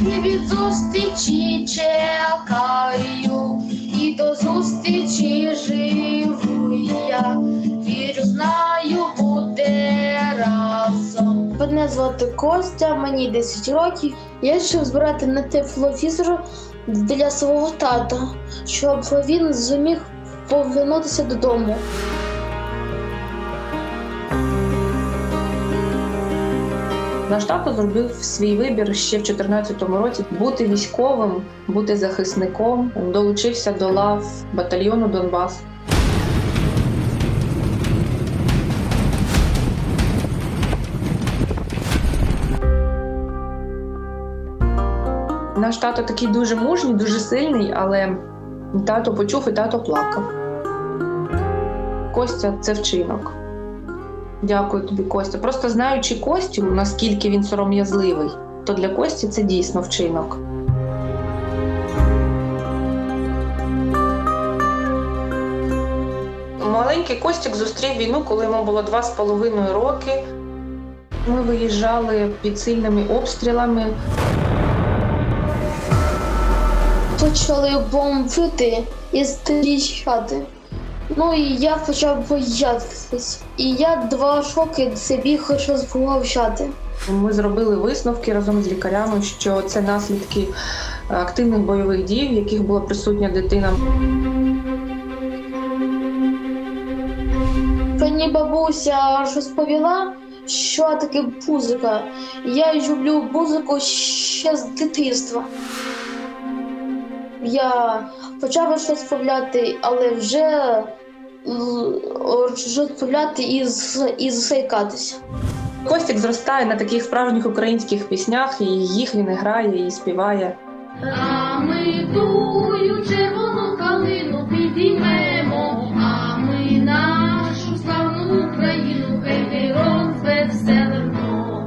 і від зустрічі чекаю, і до зустрічі живу я, вірю, знаю, буде разом. Мене звати Костя, мені 10 років. Я вирішив збирати на тепловізор для свого тата, щоб він зміг повернутися додому. Наш тато зробив свій вибір ще в 2014 році бути військовим, бути захисником. Долучився до лав батальйону Донбас. Наш тато такий дуже мужній, дуже сильний, але тато почув і тато плакав. Костя це вчинок. Дякую тобі, Костя. Просто знаючи Костю, наскільки він сором'язливий, то для Кості це дійсно вчинок. Маленький Костік зустрів війну, коли йому було два з половиною роки. Ми виїжджали під сильними обстрілами. Почали бомбити і стрічати. Ну і я почав боятися. І я два роки собі хочу збавчати. Ми зробили висновки разом з лікарями, що це наслідки активних бойових дій, в яких була присутня дитина. Мені бабуся розповіла, що таке музика. Я люблю музику ще з дитинства. Я почав розповідати, але вже розповідати і, з- і засайкатися. Костік зростає на таких справжніх українських піснях, і їх він і грає і співає. А ми тую червону калину підіймемо, а ми нашу славну Україну гей розвеселимо.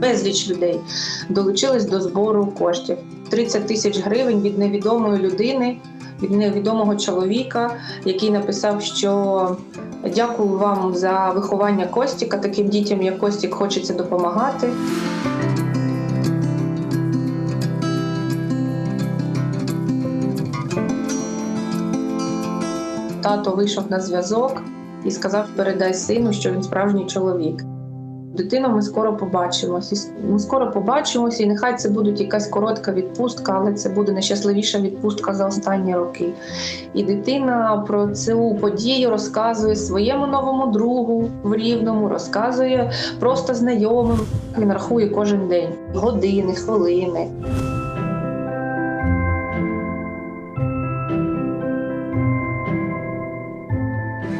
Безліч людей долучились до збору коштів. 30 тисяч гривень від невідомої людини, від невідомого чоловіка, який написав, що дякую вам за виховання Костіка. Таким дітям, як Костік, хочеться допомагати. Тато вийшов на зв'язок і сказав: передай сину, що він справжній чоловік. Дитину ми скоро побачимося. Ми скоро побачимося, і нехай це буде якась коротка відпустка, але це буде найщасливіша відпустка за останні роки. І дитина про цю подію розказує своєму новому другу в рівному, розказує просто знайомим. Він рахує кожен день години, хвилини.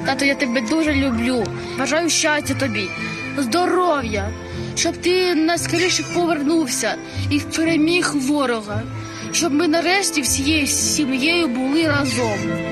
Тато, я тебе дуже люблю. Бажаю щастя тобі, здоров'я, щоб ти наскоріше повернувся і переміг ворога, щоб ми нарешті всією сім'єю були разом.